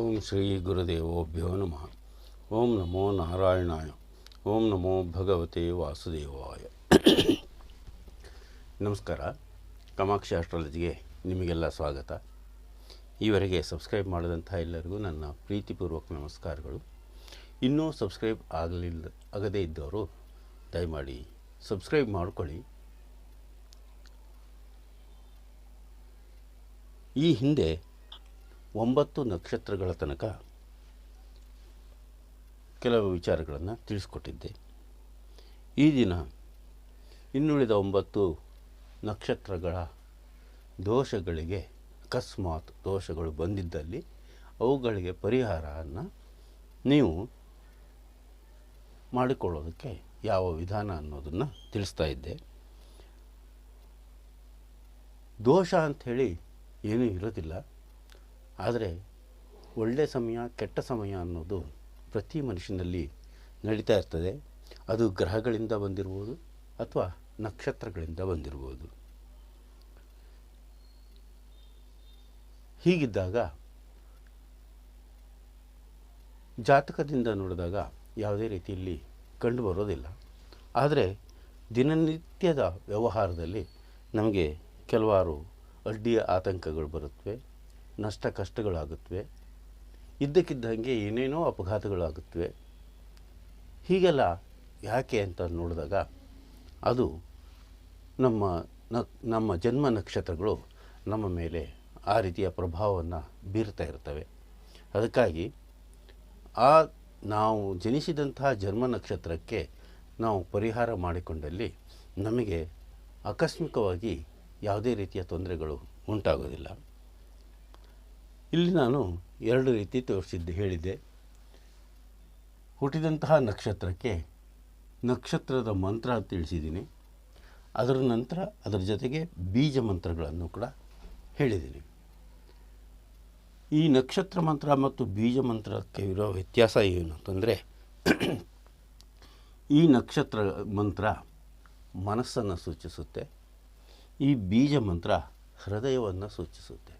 ಓಂ ಶ್ರೀ ಗುರುದೇವೋಭ್ಯೋ ನಮಃ. ಓಂ ನಮೋ ನಾರಾಯಣಾಯ. ಓಂ ನಮೋ ಭಗವತೆ ವಾಸುದೇವಾಯ. ನಮಸ್ಕಾರ. ಕಾಮಾಕ್ಷಿ ಆಸ್ಟ್ರಾಲಜಿಗೆ ನಿಮಗೆಲ್ಲ ಸ್ವಾಗತ. ಈವರೆಗೆ ಸಬ್ಸ್ಕ್ರೈಬ್ ಮಾಡಿದಂಥ ಎಲ್ಲರಿಗೂ ನನ್ನ ಪ್ರೀತಿಪೂರ್ವಕ ನಮಸ್ಕಾರಗಳು. ಇನ್ನೂ ಸಬ್ಸ್ಕ್ರೈಬ್ ಆಗಲಿಲ್ಲ, ಆಗದೇ ಇದ್ದವರು ದಯಮಾಡಿ ಸಬ್ಸ್ಕ್ರೈಬ್ ಮಾಡ್ಕೊಳ್ಳಿ. ಈ ಹಿಂದೆ ಒಂಬತ್ತು ನಕ್ಷತ್ರಗಳ ತನಕ ಕೆಲವು ವಿಚಾರಗಳನ್ನು ತಿಳಿಸ್ಕೊಟ್ಟಿದ್ದೆ. ಈ ದಿನ ಇನ್ನುಳಿದ ಒಂಬತ್ತು ನಕ್ಷತ್ರಗಳ ದೋಷಗಳಿಗೆ, ಅಕಸ್ಮಾತ್ ದೋಷಗಳು ಬಂದಿದ್ದಲ್ಲಿ ಅವುಗಳಿಗೆ ಪರಿಹಾರವನ್ನು ನೀವು ಮಾಡಿಕೊಳ್ಳೋದಕ್ಕೆ ಯಾವ ವಿಧಾನ ಅನ್ನೋದನ್ನು ತಿಳಿಸ್ತಾ ಇದ್ದೆ. ದೋಷ ಅಂಥೇಳಿ ಏನೂ ಇರೋದಿಲ್ಲ. ಆದರೆ ಒಳ್ಳೆಯ ಸಮಯ, ಕೆಟ್ಟ ಸಮಯ ಅನ್ನೋದು ಪ್ರತಿ ಮನುಷ್ಯನಲ್ಲಿ ನಡೀತಾ ಇರ್ತದೆ. ಅದು ಗ್ರಹಗಳಿಂದ ಬಂದಿರ್ಬೋದು ಅಥವಾ ನಕ್ಷತ್ರಗಳಿಂದ ಬಂದಿರ್ಬೋದು. ಹೀಗಿದ್ದಾಗ ಜಾತಕದಿಂದ ನೋಡಿದಾಗ ಯಾವುದೇ ರೀತಿಯಲ್ಲಿ ಕಂಡು ಬರೋದಿಲ್ಲ. ಆದರೆ ದಿನನಿತ್ಯದ ವ್ಯವಹಾರದಲ್ಲಿ ನಮಗೆ ಕೆಲವಾರು ಅಡ್ಡಿಯ ಆತಂಕಗಳು ಬರುತ್ತವೆ. ನಷ್ಟ ಕಷ್ಟಗಳಾಗುತ್ತವೆ. ಇದ್ದಕ್ಕಿದ್ದಂಗೆ ಏನೇನೋ ಅಪಘಾತಗಳಾಗುತ್ತವೆ. ಹೀಗೆಲ್ಲ ಯಾಕೆ ಅಂತ ನೋಡಿದಾಗ ಅದು ನಮ್ಮ ನಮ್ಮ ಜನ್ಮ ನಕ್ಷತ್ರಗಳು ನಮ್ಮ ಮೇಲೆ ಆ ರೀತಿಯ ಪ್ರಭಾವವನ್ನು ಬೀರ್ತಾ ಇರ್ತವೆ. ಅದಕ್ಕಾಗಿ ಆ ನಾವು ಜನಿಸಿದಂತಹ ಜನ್ಮ ನಕ್ಷತ್ರಕ್ಕೆ ನಾವು ಪರಿಹಾರ ಮಾಡಿಕೊಂಡಲ್ಲಿ ನಮಗೆ ಆಕಸ್ಮಿಕವಾಗಿ ಯಾವುದೇ ರೀತಿಯ ತೊಂದರೆಗಳು ಉಂಟಾಗೋದಿಲ್ಲ ಇಲ್ಲಿ ನಾನು ಎರಡು ರೀತಿ ತೋರಿಸಿದ್ದೆ, ಹೇಳಿದ್ದೆ. ಹುಟ್ಟಿದಂತಹ ನಕ್ಷತ್ರಕ್ಕೆ ನಕ್ಷತ್ರದ ಮಂತ್ರ ತಿಳಿಸಿದ್ದೀನಿ. ಅದರ ನಂತರ ಅದರ ಜೊತೆಗೆ ಬೀಜ ಮಂತ್ರಗಳನ್ನು ಕೂಡ ಹೇಳಿದ್ದೀನಿ. ಈ ನಕ್ಷತ್ರ ಮಂತ್ರ ಮತ್ತು ಬೀಜ ಮಂತ್ರಕ್ಕೆ ಇರೋ ವ್ಯತ್ಯಾಸ ಏನು ಅಂತಂದರೆ, ಈ ನಕ್ಷತ್ರ ಮಂತ್ರ ಮನಸ್ಸನ್ನು ಸೂಚಿಸುತ್ತೆ. ಈ ಬೀಜ ಮಂತ್ರ ಹೃದಯವನ್ನು ಸೂಚಿಸುತ್ತೆ.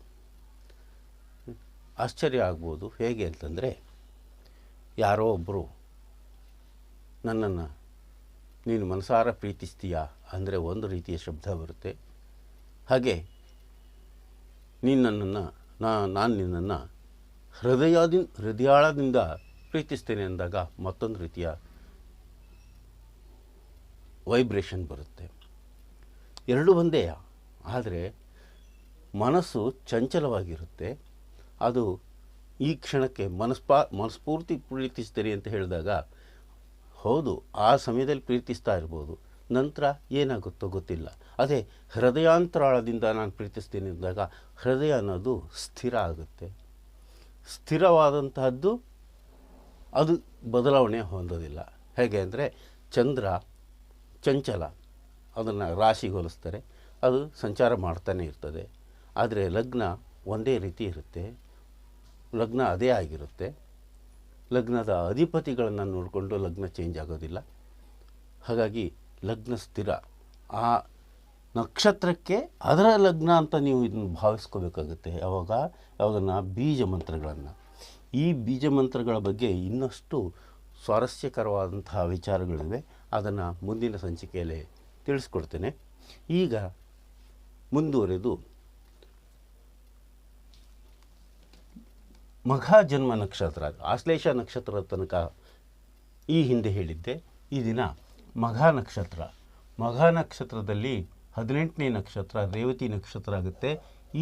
ಆಶ್ಚರ್ಯ ಆಗ್ಬೋದು. ಹೇಗೆ ಅಂತಂದರೆ, ಯಾರೋ ಒಬ್ಬರು ನನ್ನನ್ನು ನೀನು ಮನಸಾರ ಪ್ರೀತಿಸ್ತೀಯಾ? ಅಂದರೆ ಒಂದು ರೀತಿಯ ಶಬ್ದ ಬರುತ್ತೆ. ಹಾಗೆ, ನೀನು ನನ್ನನ್ನು, ನಾ, ನಾನು ನಿನ್ನನ್ನು ಹೃದಯದಿಂದ ಹೃದಯಾಳದಿಂದ ಪ್ರೀತಿಸ್ತೇನೆ ಅಂದಾಗ ಮತ್ತೊಂದು ರೀತಿಯ ವೈಬ್ರೇಷನ್ ಬರುತ್ತೆ. ಎರಡು ಒಂದೇ, ಆದರೆ ಮನಸ್ಸು ಚಂಚಲವಾಗಿರುತ್ತೆ. ಅದು ಈ ಕ್ಷಣಕ್ಕೆ ಮನಸ್ಪಾ, ಮನಸ್ಫೂರ್ತಿ ಪ್ರೀತಿಸ್ತೀರಿ ಅಂತ ಹೇಳಿದಾಗ, ಹೌದು, ಆ ಸಮಯದಲ್ಲಿ ಪ್ರೀತಿಸ್ತಾ ಇರ್ಬೋದು. ನಂತರ ಏನಾಗುತ್ತೋ ಗೊತ್ತಿಲ್ಲ. ಅದೇ ಹೃದಯಾಂತರಾಳದಿಂದ ನಾನು ಪ್ರೀತಿಸ್ತೀನಿ ಅಂದಾಗ, ಹೃದಯ ಅನ್ನೋದು ಸ್ಥಿರ ಆಗುತ್ತೆ. ಸ್ಥಿರವಾದಂತಹದ್ದು ಅದು ಬದಲಾವಣೆ ಹೊಂದೋದಿಲ್ಲ. ಹೇಗೆ ಅಂದರೆ, ಚಂದ್ರ, ಚಂಚಲ, ಅದನ್ನು ರಾಶಿಗೆ ಹೋಲಿಸ್ತಾರೆ ಅದು ಸಂಚಾರ ಮಾಡ್ತಾನೆ ಇರ್ತದೆ. ಆದರೆ ಲಗ್ನ ಒಂದೇ ರೀತಿ ಇರುತ್ತೆ. ಲಗ್ನ ಅದೇ ಆಗಿರುತ್ತೆ. ಲಗ್ನದ ಅಧಿಪತಿಗಳನ್ನು ನೋಡಿಕೊಂಡು ಲಗ್ನ ಚೇಂಜ್ ಆಗೋದಿಲ್ಲ. ಹಾಗಾಗಿ ಲಗ್ನ ಸ್ಥಿರ. ಆ ನಕ್ಷತ್ರಕ್ಕೆ ಅದರ ಲಗ್ನ ಅಂತ ನೀವು ಇದನ್ನು ಭಾವಿಸ್ಕೋಬೇಕಾಗುತ್ತೆ. ಯಾವಾಗ? ಯಾವುದನ್ನು ಬೀಜ ಮಂತ್ರಗಳನ್ನು. ಈ ಬೀಜ ಮಂತ್ರಗಳ ಬಗ್ಗೆ ಇನ್ನಷ್ಟು ಸ್ವಾರಸ್ಯಕರವಾದಂತಹ ವಿಚಾರಗಳಿವೆ. ಅದನ್ನು ಮುಂದಿನ ಸಂಚಿಕೆಯಲ್ಲಿ ತಿಳಿಸ್ಕೊಡ್ತೇನೆ. ಈಗ ಮುಂದುವರೆದು ಮಘ ಜನ್ಮ ನಕ್ಷತ್ರ ಆಶ್ಲೇಷ ನಕ್ಷತ್ರದ ತನಕ ಈ ಹಿಂದೆ ಹೇಳಿದ್ದೆ, ಈ ದಿನ ಮಘ ನಕ್ಷತ್ರ. ಮಘ ನಕ್ಷತ್ರದಲ್ಲಿ ಹದಿನೆಂಟನೇ ನಕ್ಷತ್ರ, ರೇವತಿ ನಕ್ಷತ್ರ ಆಗುತ್ತೆ.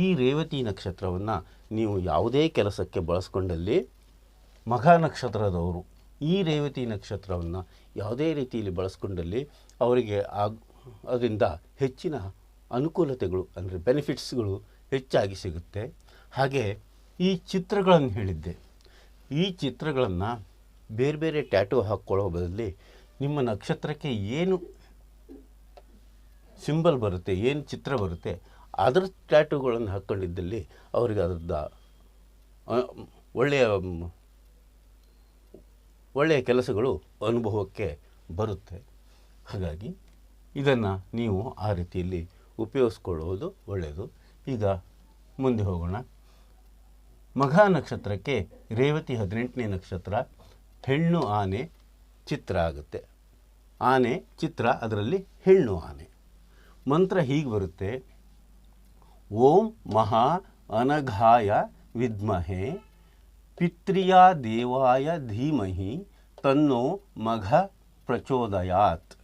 ಈ ರೇವತಿ ನಕ್ಷತ್ರವನ್ನು ನೀವು ಯಾವುದೇ ಕೆಲಸಕ್ಕೆ ಬಳಸ್ಕೊಂಡಲ್ಲಿ ಮಘ ನಕ್ಷತ್ರದವರು ಈ ರೇವತಿ ನಕ್ಷತ್ರವನ್ನು ಯಾವುದೇ ರೀತಿಯಲ್ಲಿ ಬಳಸ್ಕೊಂಡಲ್ಲಿ ಅವರಿಗೆ ಆಗ, ಅದರಿಂದ ಹೆಚ್ಚಿನ ಅನುಕೂಲತೆಗಳು, ಅಂದರೆ ಬೆನಿಫಿಟ್ಸ್ಗಳು ಹೆಚ್ಚಾಗಿ ಸಿಗುತ್ತೆ. ಹಾಗೆ ಈ ಚಿತ್ರಗಳನ್ನು ಹೇಳಿದ್ದೆ. ಈ ಚಿತ್ರಗಳನ್ನು ಬೇರೆ ಬೇರೆ ಟ್ಯಾಟೂ ಹಾಕ್ಕೊಳ್ಳೋ ಬದಲಿ ನಿಮ್ಮ ನಕ್ಷತ್ರಕ್ಕೆ ಏನು ಸಿಂಬಲ್ ಬರುತ್ತೆ, ಏನು ಚಿತ್ರ ಬರುತ್ತೆ, ಅದರ ಟ್ಯಾಟೂಗಳನ್ನು ಹಾಕ್ಕೊಂಡಿದ್ದಲ್ಲಿ ಅವರಿಗೆ ಅದರದ ಒಳ್ಳೆಯ ಒಳ್ಳೆಯ ಕೆಲಸಗಳು ಅನುಭವಕ್ಕೆ ಬರುತ್ತೆ. ಹಾಗಾಗಿ ಇದನ್ನು ನೀವು ಆ ರೀತಿಯಲ್ಲಿ ಉಪಯೋಗಿಸ್ಕೊಳ್ಳುವುದು ಒಳ್ಳೆಯದು. ಈಗ ಮುಂದೆ ಹೋಗೋಣ. ಮಘ ನಕ್ಷತ್ರಕ್ಕೆ ರೇವತಿ ಹದಿನೆಂಟನೇ ನಕ್ಷತ್ರ, ಹೆಣ್ಣು ಆನೆ, ಚಿತ್ರ ಆಗುತ್ತೆ. ಆನೆ, ಚಿತ್ರ, ಅದರಲ್ಲಿ ಹೆಣ್ಣು ಆನೆ. ಮಂತ್ರ ಹೀಗೆ ಬರುತ್ತೆ. ಓಂ ಮಹಾ ಅನಘಾಯ ವಿದ್ಮಹೆ, ಪಿತ್ರಿಯ ದೇವಾಯ ಧೀಮಹಿ, ತನ್ನೋ ಮಘ ಪ್ರಚೋದಯಾತ್.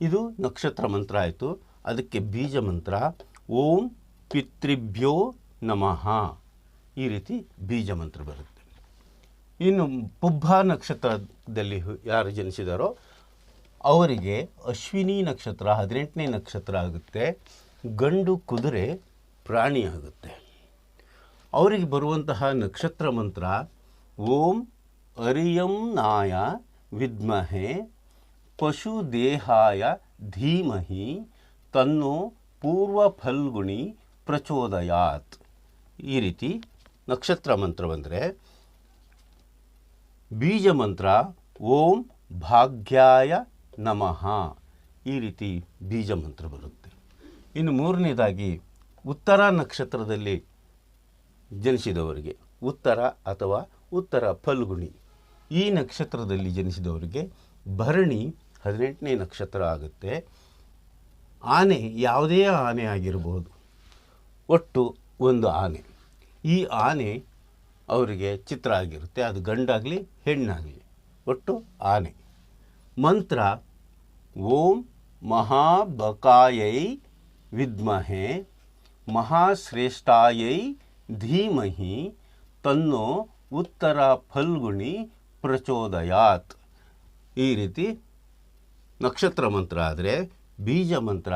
ಇದು ನಕ್ಷತ್ರ ಮಂತ್ರ ಆಯಿತು. ಅದಕ್ಕೆ ಬೀಜ ಮಂತ್ರ. ಓಂ ಪಿತೃಭ್ಯೋ ನಮಃ. ಈ ರೀತಿ ಬೀಜ ಮಂತ್ರ ಬರುತ್ತೆ. ಇನ್ನು ಪುಬ್ಬ ನಕ್ಷತ್ರದಲ್ಲಿ ಯಾರು ಜನಿಸಿದಾರೋ ಅವರಿಗೆ ಅಶ್ವಿನಿ ನಕ್ಷತ್ರ, ಹದಿನೆಂಟನೇ ನಕ್ಷತ್ರ ಆಗುತ್ತೆ. ಗಂಡು ಕುದುರೆ ಪ್ರಾಣಿ ಆಗುತ್ತೆ. ಅವರಿಗೆ ಬರುವಂತಹ ನಕ್ಷತ್ರ ಮಂತ್ರ, ಓಂ ಅರಿಯಂ ನಾಯ ವಿದ್ಮಹೆ, ಪಶು ದೇಹಾಯ ಧೀಮಹಿ, ತನ್ನೋ ಪೂರ್ವ ಫಲ್ಗುಣಿ ಪ್ರಚೋದಯಾತ್. ಈ ರೀತಿ ನಕ್ಷತ್ರ ಮಂತ್ರ ಬಂದರೆ ಬೀಜ ಮಂತ್ರ ಓಂ ಭಾಗ್ಯಾಯ ನಮಃ ಈ ರೀತಿ ಬೀಜ ಮಂತ್ರ ಬರುತ್ತೆ. ಇನ್ನು ಮೂರನೇದಾಗಿ ಉತ್ತರ ನಕ್ಷತ್ರದಲ್ಲಿ ಜನಿಸಿದವರಿಗೆ ಉತ್ತರ ಅಥವಾ ಉತ್ತರ ಫಲ್ಗುಣಿ. ಈ ನಕ್ಷತ್ರದಲ್ಲಿ ಜನಿಸಿದವರಿಗೆ ಭರಣಿ ಹದಿನೆಂಟನೇ ನಕ್ಷತ್ರ ಆಗುತ್ತೆ. ಆನೆ ಯಾವುದೇ ಆನೆ ಆಗಿರಬಹುದು ಒಟ್ಟು ಒಂದು ಆನೆ. ಈ ಆನೆ ಅವರಿಗೆ ಚಿತ್ರ ಆಗಿರುತ್ತೆ. ಅದು ಗಂಡಾಗಲಿ, ಹೆಣ್ಣಾಗಲಿ. ಒಟ್ಟು ಆನೆ. ಮಂತ್ರ, ಓಂ ಮಹಾಬಕಾಯೈ ವಿದ್ಮಹೆ, ಮಹಾಶ್ರೇಷ್ಠಾಯೈ ಧೀಮಹಿ, ತನ್ನೋ ಉತ್ತರ ಫಲ್ಗುಣಿ ಪ್ರಚೋದಯಾತ್. ಈ ರೀತಿ ನಕ್ಷತ್ರ ಮಂತ್ರ ಆದರೆ ಬೀಜ ಮಂತ್ರ,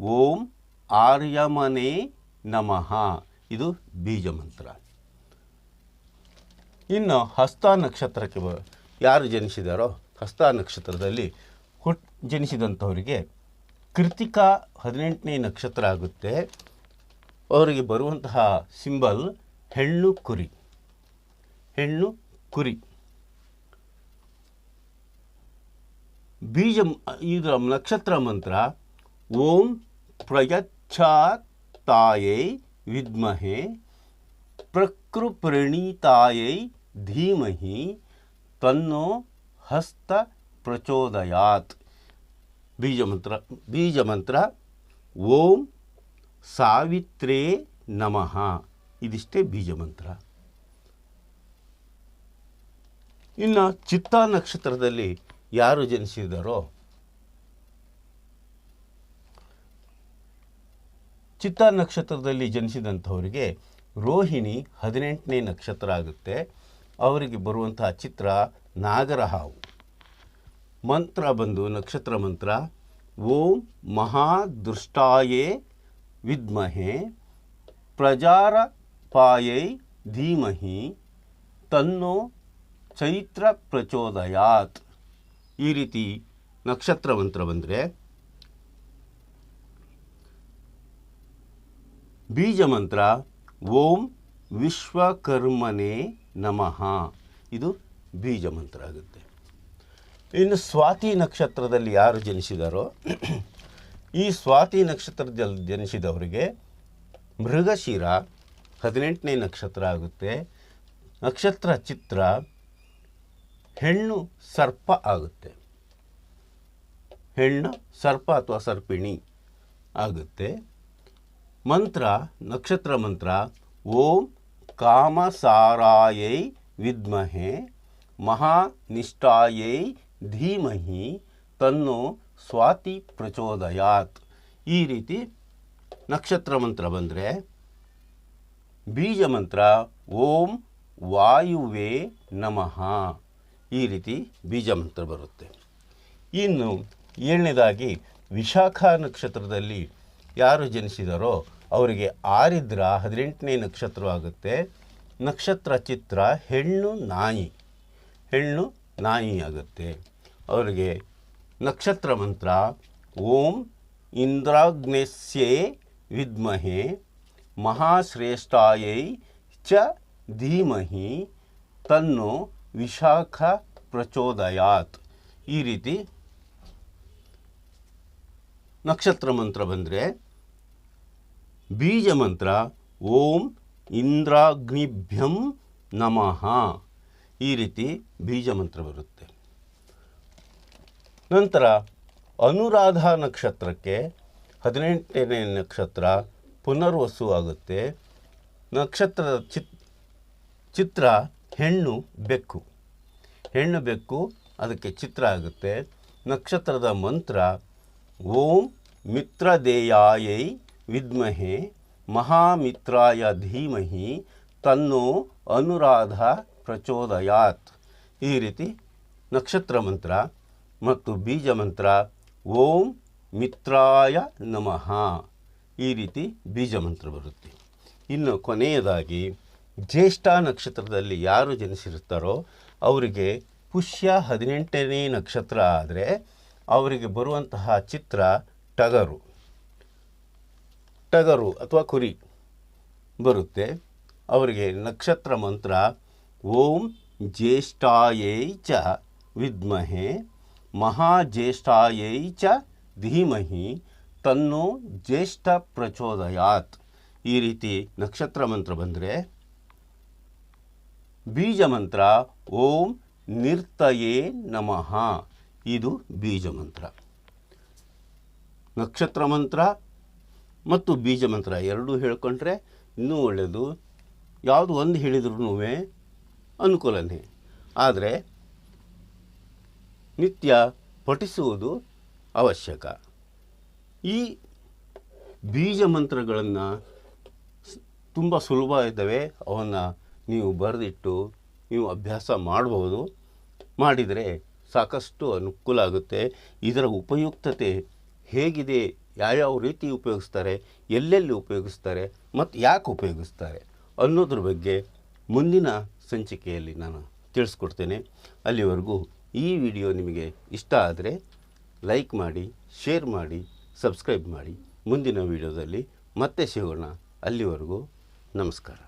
ಓಂ ಆರ್ಯಮನೆ ನಮಃ. ಇದು ಬೀಜ ಮಂತ್ರ ಇನ್ನು ಹಸ್ತ ನಕ್ಷತ್ರಕ್ಕೆ ಯಾರು ಜನಿಸಿದಾರೋ ಹಸ್ತ ನಕ್ಷತ್ರದಲ್ಲಿ ಹುಟ್, ಜನಿಸಿದಂಥವರಿಗೆ ಕೃತಿಕಾ ಹದಿನೆಂಟನೇ ನಕ್ಷತ್ರ ಆಗುತ್ತೆ. ಅವರಿಗೆ ಬರುವಂತಹ ಸಿಂಬಲ್ ಹೆಣ್ಣು ಕುರಿ. ಹೆಣ್ಣು ಕುರಿ. ಬೀಜ ಇದರ ನಕ್ಷತ್ರ ಮಂತ್ರ ಓಂ ಪ್ರಯಚ್ಛಾತಾಯೈ ವಿದ್ಮಹೆ ಪ್ರಕೃಪ್ರಣೀತಾಯೈ ಧೀಮಹಿ ತನ್ನೋ ಹಸ್ತ ಪ್ರಚೋದಯಾತ್. ಬೀಜಮಂತ್ರ ಬೀಜಮಂತ್ರ ಬೀಜ ಮಂತ್ರ ಓಂ ಸಾವಿತ್ರೇ ನಮಃ. ಇದಿಷ್ಟೇ ಬೀಜಮಂತ್ರ. ಇನ್ನು ಚಿತ್ತ ನಕ್ಷತ್ರದಲ್ಲಿ ಯಾರು ಜನಿಸಿದಾರೋ ಚಿತ್ತಾ ನಕ್ಷತ್ರದಲ್ಲಿ ಜನಿಸಿದಂಥವರಿಗೆ ರೋಹಿಣಿ ಹದಿನೆಂಟನೇ ನಕ್ಷತ್ರ ಆಗುತ್ತೆ. ಅವರಿಗೆ ಬರುವಂತಹ ಚಿತ್ರ ನಾಗರಹಾವು. ಮಂತ್ರ ಬಂದು ನಕ್ಷತ್ರ ಮಂತ್ರ, ಓಂ ಮಹಾದೃಷ್ಟಾಯೇ ವಿದ್ಮಹೆ, ಪ್ರಜಾರಪಾಯೈ ಧೀಮಹಿ, ತನ್ನೋ ಚೈತ್ರ ಪ್ರಚೋದಯಾತ್. ಈ ರೀತಿ ನಕ್ಷತ್ರ ಮಂತ್ರ ಬಂದರೆ ಬೀಜ ಮಂತ್ರ ಓಂ ವಿಶ್ವಕರ್ಮನೇ ನಮಃ. ಇದು ಬೀಜ ಮಂತ್ರ ಆಗುತ್ತೆ. ಇನ್ನು ಸ್ವಾತಿ ನಕ್ಷತ್ರದಲ್ಲಿ ಯಾರು ಜನಿಸಿದಾರೋ, ಈ ಸ್ವಾತಿ ನಕ್ಷತ್ರದಲ್ಲಿ ಜನಿಸಿದವರಿಗೆ ಮೃಗಶಿರ ಹದಿನೆಂಟನೇ ನಕ್ಷತ್ರ ಆಗುತ್ತೆ. ನಕ್ಷತ್ರ ಚಿತ್ರ ಹೆಣ್ಣು ಸರ್ಪ ಆಗುತ್ತೆ. ಹೆಣ್ಣು ಸರ್ಪ ಅಥವಾ ಸರ್ಪಿಣಿ ಆಗುತ್ತೆ. ಮಂತ್ರ, ನಕ್ಷತ್ರ ಮಂತ್ರ, ಓಂ ಕಾಮಸಾರಾಯೈ ವಿದ್ಮಹೆ, ಮಹಾನಿಷ್ಠಾಯೈ ಧೀಮಹಿ, ತನ್ನೋ ಸ್ವಾತಿ ಪ್ರಚೋದಯಾತ್. ಈ ರೀತಿ ನಕ್ಷತ್ರ ಮಂತ್ರ ಬಂದರೆ, ಬೀಜ ಮಂತ್ರ, ಓಂ ವಾಯುವೇ ನಮಃ. ಈ ರೀತಿ ಬೀಜ ಮಂತ್ರ ಬರುತ್ತೆ. ಇನ್ನು ಏಳನೇದಾಗಿ ವಿಶಾಖ ನಕ್ಷತ್ರದಲ್ಲಿ ಯಾರು ಜನಿಸಿದಾರೋ ಅವರಿಗೆ ಆರಿದ್ರ ಹದಿನೆಂಟನೇ ನಕ್ಷತ್ರವಾಗುತ್ತೆ ನಕ್ಷತ್ರ ಚಿತ್ರ ಹೆಣ್ಣು ನಾಯಿ. ಹೆಣ್ಣು ನಾಯಿ ಆಗುತ್ತೆ. ಅವರಿಗೆ ನಕ್ಷತ್ರ ಮಂತ್ರ ಓಂ ಇಂದ್ರಾಗ್ನೇಸ್ಯೇ ವಿದ್ಮಹೆ ಮಹಾಶ್ರೇಷ್ಠಾಯೈ ಚ ಧೀಮಹಿ ತನ್ನು ವಿಶಾಖ ಪ್ರಚೋದಯಾತ್. ಈ ರೀತಿ ನಕ್ಷತ್ರ ಮಂತ್ರ ಬಂದರೆ ಬೀಜ ಮಂತ್ರ ಓಂ ಇಂದ್ರಾಗ್ನಿಭ್ಯಂ ನಮಃ. ಈ ರೀತಿ ಬೀಜ ಮಂತ್ರ ಬರುತ್ತೆ. ನಂತರ ಅನುರಾಧ ನಕ್ಷತ್ರಕ್ಕೆ ಹದಿನೆಂಟನೇ ನಕ್ಷತ್ರ ಪುನರ್ವಸು ಆಗುತ್ತೆ. ನಕ್ಷತ್ರದ ಚಿತ್, ಚಿತ್ರ ಹೆಣ್ಣು ಬೆಕ್ಕು. ಹೆಣ್ಣು ಬೆಕ್ಕು ಅದಕ್ಕೆ ಚಿತ್ರ ಆಗುತ್ತೆ. ನಕ್ಷತ್ರದ ಮಂತ್ರ ಓಂ ಮಿತ್ರದೇಯಾಯೈ ವಿದ್ಮಹೆ ಮಹಾಮಿತ್ರಾಯ ಧೀಮಹಿ ತನ್ನೋ ಅನುರಾಧ ಪ್ರಚೋದಯಾತ್. ಈ ರೀತಿ ನಕ್ಷತ್ರ ಮಂತ್ರ ಮತ್ತು ಬೀಜ ಮಂತ್ರ ಓಂ ಮಿತ್ರಾಯ ನಮಃ. ಈ ರೀತಿ ಬೀಜ ಮಂತ್ರ ಬರುತ್ತೆ. ಇನ್ನು ಕೊನೆಯದಾಗಿ ಜ್ಯೇಷ್ಠ ನಕ್ಷತ್ರದಲ್ಲಿ ಯಾರು ಜನಿಸಿರುತ್ತಾರೋ ಅವರಿಗೆ ಪುಷ್ಯ ಹದಿನೆಂಟನೇ ನಕ್ಷತ್ರ ಆದರೆ ಅವರಿಗೆ ಬರುವಂತಹ ಚಿತ್ರ ಟಗರು. ಟಗರು ಅಥವಾ ಕುರಿ ಬರುತ್ತೆ. ಅವರಿಗೆ ನಕ್ಷತ್ರ ಮಂತ್ರ ಓಂ ಜ್ಯೇಷ್ಠಾಯೈ ಚ ವಿದ್ಮಹೆ, ಮಹಾಜ್ಯೇಷ್ಠಾಯೈ ಚ ಧೀಮಹಿ, ತನ್ನೋ ಜ್ಯೇಷ್ಠ ಪ್ರಚೋದಯಾತ್. ಈ ರೀತಿ ನಕ್ಷತ್ರ ಮಂತ್ರ ಬಂದರೆ ಬೀಜ ಮಂತ್ರ ಓಂ ನಿರ್ತಯೇ ನಮಃ. ಇದು ಬೀಜ ಮಂತ್ರ. ನಕ್ಷತ್ರ ಮಂತ್ರ ಮತ್ತು ಬೀಜ ಮಂತ್ರ ಎರಡೂ ಹೇಳ್ಕೊಂಡ್ರೆ ಇನ್ನೂ ಒಳ್ಳೆಯದು. ಯಾವುದು ಒಂದು ಹೇಳಿದ್ರೂ ಅನುಕೂಲನೇ. ಆದರೆ ನಿತ್ಯ ಪಠಿಸುವುದು ಅವಶ್ಯಕ. ಈ ಬೀಜ ಮಂತ್ರಗಳನ್ನು ತುಂಬ ಸುಲಭ ಇದ್ದಾವೆ. ಅವನ್ನು ನೀವು ಬರೆದಿಟ್ಟು ನೀವು ಅಭ್ಯಾಸ ಮಾಡಬಹುದು ಮಾಡಿದರೆ ಸಾಕಷ್ಟು ಅನುಕೂಲ ಆಗುತ್ತೆ. ಇದರ ಉಪಯುಕ್ತತೆ ಹೇಗಿದೆ ಯಾವ್ಯಾವ ರೀತಿ ಉಪಯೋಗಿಸ್ತಾರೆ, ಎಲ್ಲೆಲ್ಲಿ ಉಪಯೋಗಿಸ್ತಾರೆ ಮತ್ತು ಯಾಕೆ ಉಪಯೋಗಿಸ್ತಾರೆ ಅನ್ನೋದ್ರ ಬಗ್ಗೆ ಮುಂದಿನ ಸಂಚಿಕೆಯಲ್ಲಿ ನಾನು ತಿಳಿಸ್ಕೊಡ್ತೇನೆ. ಅಲ್ಲಿವರೆಗೂ ಈ ವಿಡಿಯೋ ನಿಮಗೆ ಇಷ್ಟ ಆದರೆ ಲೈಕ್ ಮಾಡಿ, ಶೇರ್ ಮಾಡಿ, ಸಬ್ಸ್ಕ್ರೈಬ್ ಮಾಡಿ ಮುಂದಿನ ವಿಡಿಯೋದಲ್ಲಿ ಮತ್ತೆ ಸಿಗೋಣ. ಅಲ್ಲಿವರೆಗೂ ನಮಸ್ಕಾರ.